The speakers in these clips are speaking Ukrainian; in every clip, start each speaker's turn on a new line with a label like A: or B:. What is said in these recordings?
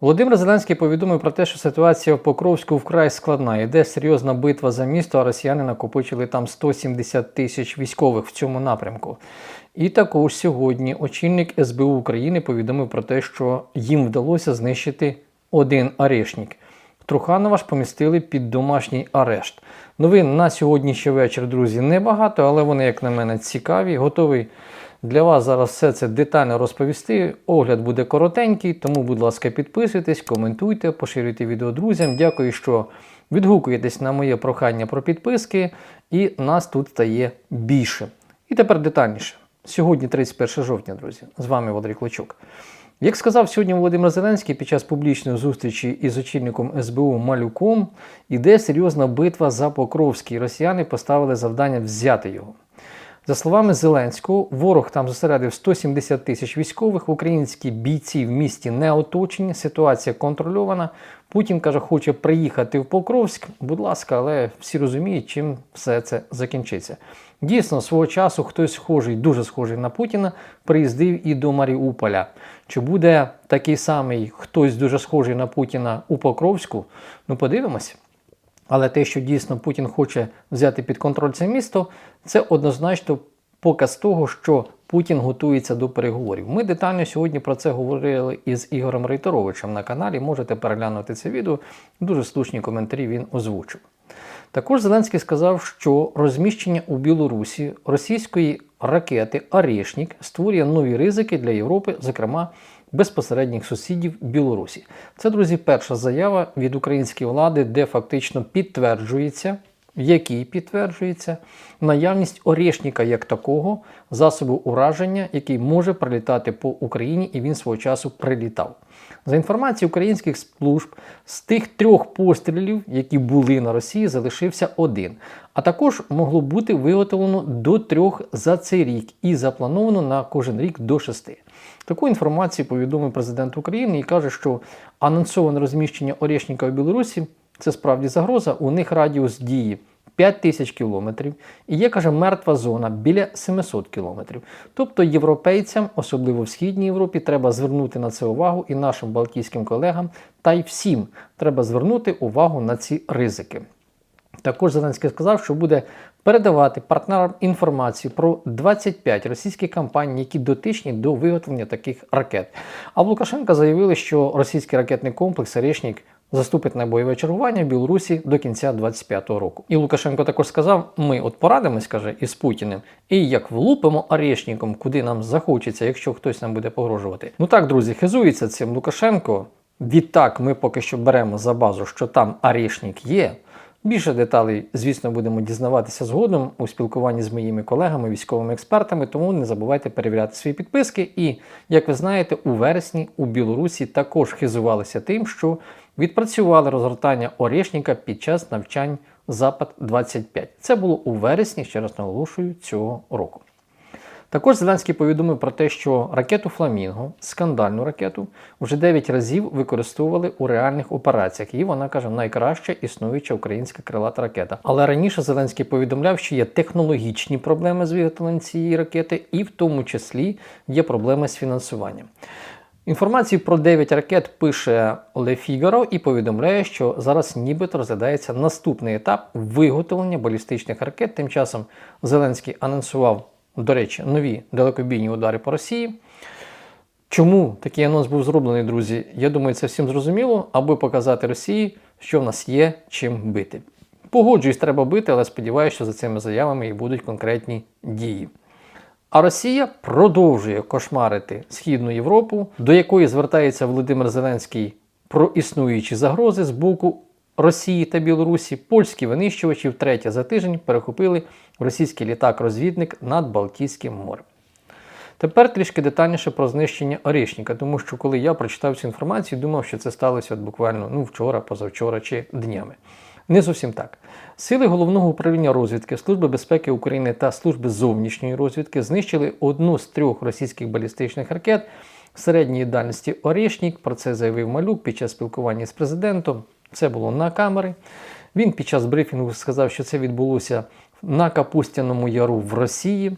A: Володимир Зеленський повідомив про те, що ситуація в Покровську вкрай складна. Йде серйозна битва за місто, а росіяни накопичили там 170 тисяч військових в цьому напрямку. І також сьогодні очільник СБУ України повідомив про те, що їм вдалося знищити один арешник. Труханова ж помістили під домашній арешт. Новин на сьогоднішній вечір, друзі, небагато, але вони, як на мене, цікаві. Готовий для вас зараз все це детально розповісти. Огляд буде коротенький, тому, будь ласка, підписуйтесь, коментуйте, поширюйте відео друзям. Дякую, що відгукуєтесь на моє прохання про підписки, і нас тут стає більше. І тепер детальніше. Сьогодні 31 жовтня, друзі. З вами Валерій Клочук. Як сказав сьогодні Володимир Зеленський під час публічної зустрічі із очільником СБУ Малюком, іде серйозна битва за Покровський. Росіяни поставили завдання взяти його. За словами Зеленського, ворог там зосередив 170 тисяч військових, українські бійці в місті не оточені, ситуація контрольована. Путін каже, хоче приїхати в Покровськ. Будь ласка, але всі розуміють, чим все це закінчиться. Дійсно, свого часу хтось схожий, дуже схожий на Путіна, приїздив і до Маріуполя. Чи буде такий самий хтось дуже схожий на Путіна у Покровську? Ну, подивимось. Але те, що дійсно Путін хоче взяти під контроль це місто, це однозначно показ того, що Путін готується до переговорів. Ми детально сьогодні про це говорили із Ігорем Рейтеровичем на каналі. Можете переглянути це відео. Дуже слушні коментарі він озвучив. Також Зеленський сказав, що розміщення у Білорусі російської ракети Орешнік створює нові ризики для Європи, зокрема безпосередніх сусідів Білорусі. Це, друзі, перша заява від української влади, де фактично підтверджується, в якій підтверджується наявність орешника як такого засобу ураження, який може прилітати по Україні, і він свого часу прилітав. За інформацією українських служб, з тих трьох пострілів, які були на Росії, залишився один. А також могло бути виготовлено до трьох за цей рік і заплановано на кожен рік до шести. Таку інформацію повідомив президент України і каже, що анонсоване розміщення Орешника в Білорусі це справді загроза. У них радіус дії 5 тисяч кілометрів і є, каже, мертва зона біля 700 кілометрів. Тобто європейцям, особливо в Східній Європі, треба звернути на це увагу і нашим балтійським колегам, та й всім треба звернути увагу на ці ризики. Також Зеленський сказав, що буде передавати партнерам інформацію про 25 російських компаній, які дотичні до виготовлення таких ракет. А в Лукашенка заявили, що російський ракетний комплекс «Орешник» заступить на бойове чергування в Білорусі до кінця 25-го року. І Лукашенко також сказав: ми от порадимось, каже, із Путіним, і як влупимо орешником, куди нам захочеться, якщо хтось нам буде погрожувати. Ну так, друзі, хизується цим Лукашенко. Відтак, ми поки що беремо за базу, що там орешник є. Більше деталей, звісно, будемо дізнаватися згодом у спілкуванні з моїми колегами, військовими експертами, тому не забувайте перевіряти свої підписки. І, як ви знаєте, у вересні у Білорусі також хизувалися тим, що відпрацювали розгортання Орешника під час навчань Запад 25. Це було у вересні, ще раз наголошую, цього року. Також Зеленський повідомив про те, що ракету Фламінго, скандальну ракету, вже 9 разів використовували у реальних операціях. І вона каже, найкраща існуюча українська крилата ракета. Але раніше Зеленський повідомляв, що є технологічні проблеми з виготовленням цієї ракети, і в тому числі є проблеми з фінансуванням. Інформацію про 9 ракет пише Le Figaro і повідомляє, що зараз нібито розглядається наступний етап виготовлення балістичних ракет. Тим часом Зеленський анонсував, до речі, нові далекобійні удари по Росії. Чому такий анонс був зроблений, друзі? Я думаю, це всім зрозуміло, аби показати Росії, що в нас є чим бити. Погоджуюсь, треба бити, але сподіваюся, що за цими заявами і будуть конкретні дії. А Росія продовжує кошмарити Східну Європу, до якої звертається Володимир Зеленський про існуючі загрози з боку Росії та Білорусі. Польські винищувачі втретє за тиждень перехопили російський літак-розвідник над Балтійським морем. Тепер трішки детальніше про знищення Орішника, тому що коли я прочитав цю інформацію, думав, що це сталося буквально ну, вчора, позавчора чи днями. Не зовсім так. Сили головного управління розвідки Служби безпеки України та Служби зовнішньої розвідки знищили одну з трьох російських балістичних ракет середньої дальності Орішнік. Про це заявив Малюк під час спілкування з президентом. Це було на камери. Він під час брифінгу сказав, що це відбулося на Капустяному Яру в Росії.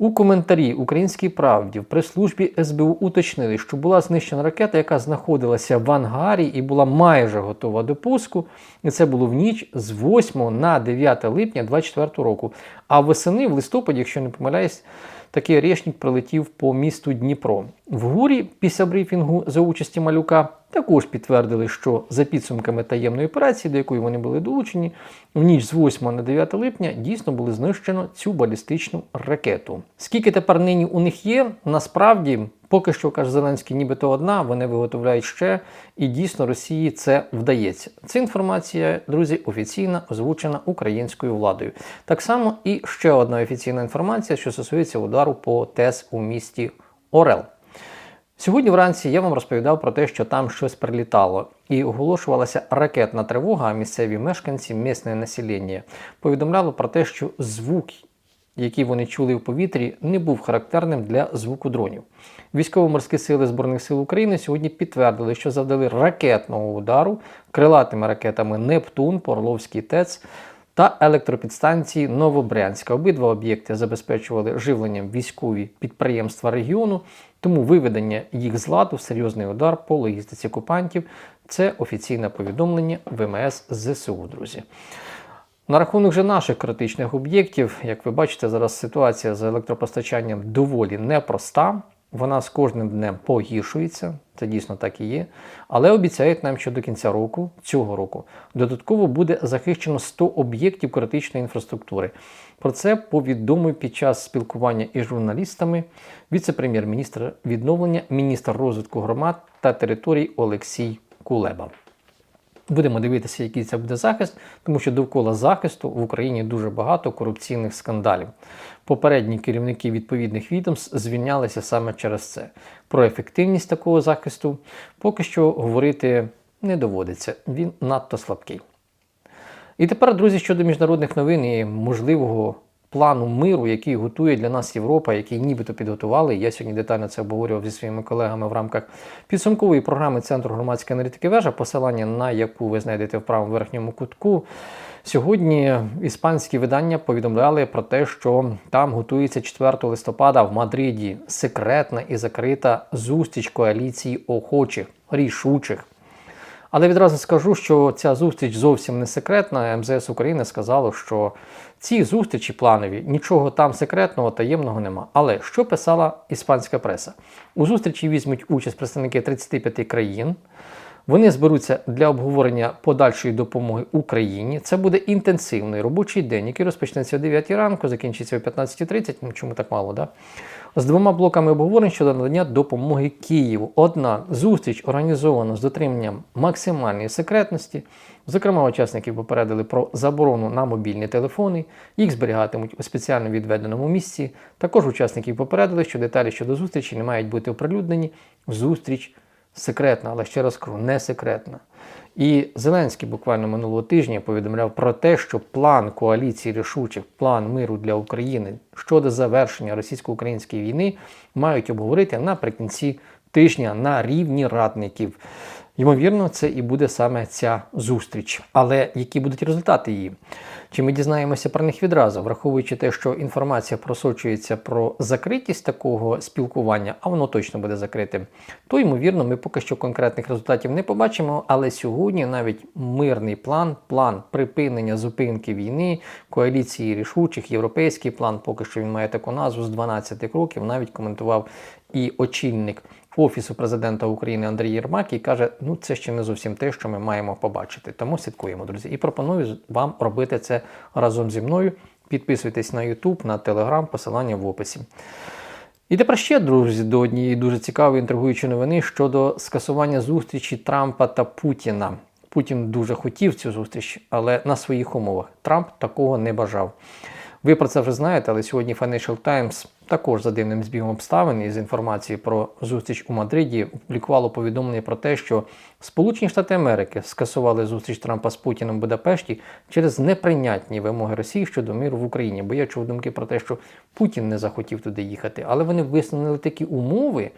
A: У коментарі Українській правді в прес-службі СБУ уточнили, що була знищена ракета, яка знаходилася в ангарі і була майже готова до пуску. І це було в ніч з 8 на 9 липня 2024 року. А восени, в листопаді, якщо не помиляюсь, такий речник прилетів по місту Дніпро. В гурі після брифінгу за участі малюка також підтвердили, що за підсумками таємної операції, до якої вони були долучені, в ніч з 8 на 9 липня дійсно було знищено цю балістичну ракету. Скільки тепер нині у них є, насправді. Поки що каже Зеленський, нібито одна, вони виготовляють ще, і дійсно Росії це вдається. Ця інформація, друзі, офіційно озвучена українською владою. Так само і ще одна офіційна інформація, що стосується удару по ТЕС у місті Орел. Сьогодні вранці я вам розповідав про те, що там щось прилітало, і оголошувалася ракетна тривога. А місцеві мешканці, місне населення повідомляло про те, що звук, який вони чули в повітрі, не був характерним для звуку дронів. Військово-морські сили Збройних сил України сьогодні підтвердили, що завдали ракетного удару крилатими ракетами Нептун по Орловській ТЕЦ та електропідстанції Новобрянська. Обидва об'єкти забезпечували живленням військові підприємства регіону, тому виведення їх з ладу серйозний удар по логістиці окупантів. Це офіційне повідомлення ВМС ЗСУ, друзі. На рахунок же наших критичних об'єктів, як ви бачите, зараз ситуація з електропостачанням доволі непроста. Вона з кожним днем погіршується, це дійсно так і є. Але обіцяють нам, що до кінця року, цього року, додатково буде захищено 100 об'єктів критичної інфраструктури. Про це повідомив під час спілкування із журналістами віце-прем'єр-міністр відновлення, міністр розвитку громад та територій Олексій Кулеба. Будемо дивитися, який це буде захист, тому що довкола захисту в Україні дуже багато корупційних скандалів. Попередні керівники відповідних відомств звільнялися саме через це. Про ефективність такого захисту поки що говорити не доводиться. Він надто слабкий. І тепер, друзі, щодо міжнародних новин і можливого плану миру, який готує для нас Європа, який нібито підготували. Я сьогодні детально це обговорював зі своїми колегами в рамках підсумкової програми Центру громадської аналітики вежа, посилання на яку ви знайдете в правому верхньому кутку. Сьогодні іспанські видання повідомляли про те, що там готується 4 листопада в Мадриді секретна і закрита зустріч коаліції охочих, рішучих. Але відразу скажу, що ця зустріч зовсім не секретна. МЗС України сказало, що ці зустрічі планові, нічого там секретного, таємного нема. Але що писала іспанська преса? У зустрічі візьмуть участь представники 35 країн. Вони зберуться для обговорення подальшої допомоги Україні. Це буде інтенсивний робочий день, який розпочнеться о 9 ранку, закінчиться о 15.30. Ну чому так мало, да? З двома блоками обговорень щодо надання допомоги Києву. Одна зустріч організована з дотриманням максимальної секретності. Зокрема, учасників попередили про заборону на мобільні телефони, їх зберігатимуть у спеціально відведеному місці. Також учасників попередили, що деталі щодо зустрічі не мають бути оприлюднені. Зустріч секретна, але ще раз кажу, не секретна. І Зеленський буквально минулого тижня повідомляв про те, що план коаліції рішучих, план миру для України щодо завершення російсько-української війни мають обговорити наприкінці тижня на рівні радників. Ймовірно, це і буде саме ця зустріч. Але які будуть результати її? Чи ми дізнаємося про них відразу, враховуючи те, що інформація просочується про закритість такого спілкування, а воно точно буде закритим, то ймовірно, ми поки що конкретних результатів не побачимо. Але сьогодні навіть мирний план, план припинення зупинки війни, коаліції рішучих, європейський план, поки що він має таку назву з 12 кроків, навіть коментував і очільник. Офісу президента України Андрій Єрмак і каже, ну це ще не зовсім те, що ми маємо побачити. Тому слідкуємо, друзі. І пропоную вам робити це разом зі мною. Підписуйтесь на YouTube, на Telegram, посилання в описі. І тепер ще, друзі, до однієї дуже цікавої інтригуючої новини щодо скасування зустрічі Трампа та Путіна. Путін дуже хотів цю зустріч, але на своїх умовах. Трамп такого не бажав. Ви про це вже знаєте, але сьогодні Financial Times також за дивним збігом обставин із інформації про зустріч у Мадриді опублікувало повідомлення про те, що Сполучені Штати Америки скасували зустріч Трампа з Путіним в Будапешті через неприйнятні вимоги Росії щодо миру в Україні. Бо я чув думки про те, що Путін не захотів туди їхати, але вони висунули такі умови.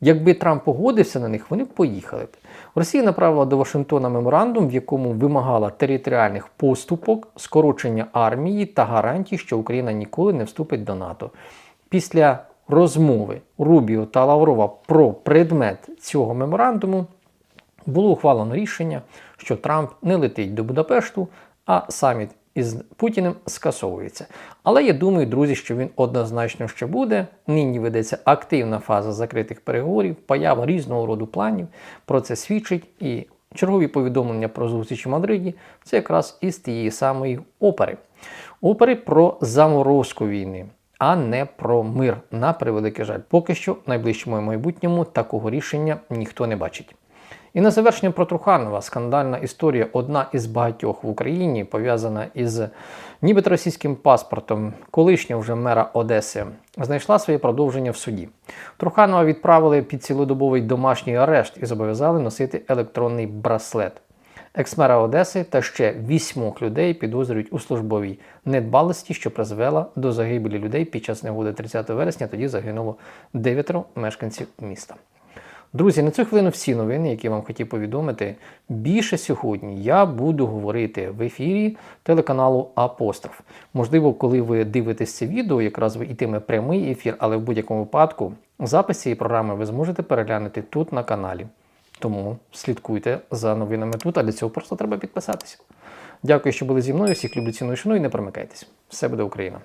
A: Якби Трамп погодився на них, вони б поїхали б. Росія направила до Вашингтона меморандум, в якому вимагала територіальних поступок, скорочення армії та гарантій, що Україна ніколи не вступить до НАТО. Після розмови Рубіо та Лаврова про предмет цього меморандуму було ухвалено рішення, що Трамп не летить до Будапешту, а саміт із Путіним скасовується. Але я думаю, друзі, що він однозначно ще буде. Нині ведеться активна фаза закритих переговорів, поява різного роду планів. Про це свідчить і чергові повідомлення про зустріч у Мадриді. Це якраз із тієї самої опери. Опери про заморозку війни. А не про мир на превеликий жаль. Поки що, в найближчому майбутньому такого рішення ніхто не бачить. І на завершення про Труханова скандальна історія, одна із багатьох в Україні, пов'язана із нібито російським паспортом колишнього вже мера Одеси, знайшла своє продовження в суді. Труханова відправили під цілодобовий домашній арешт і зобов'язали носити електронний браслет. Екс-мера Одеси та ще вісьмох людей підозрюють у службовій недбалості, що призвела до загибелі людей під час негоди 30 вересня. Тоді загинуло дев'ятеро мешканців міста. Друзі, на цю хвилину всі новини, які я вам хотів повідомити. Більше сьогодні я буду говорити в ефірі телеканалу Апостроф. Можливо, коли ви дивитесь це відео, якраз ви йтиме прямий ефір, але в будь-якому випадку запис цієї програми ви зможете переглянути тут на каналі. Тому слідкуйте за новинами тут, а для цього просто треба підписатися. Дякую, що були зі мною. Всіх люблю ціную і шаную і не перемикайтесь. Все буде Україна!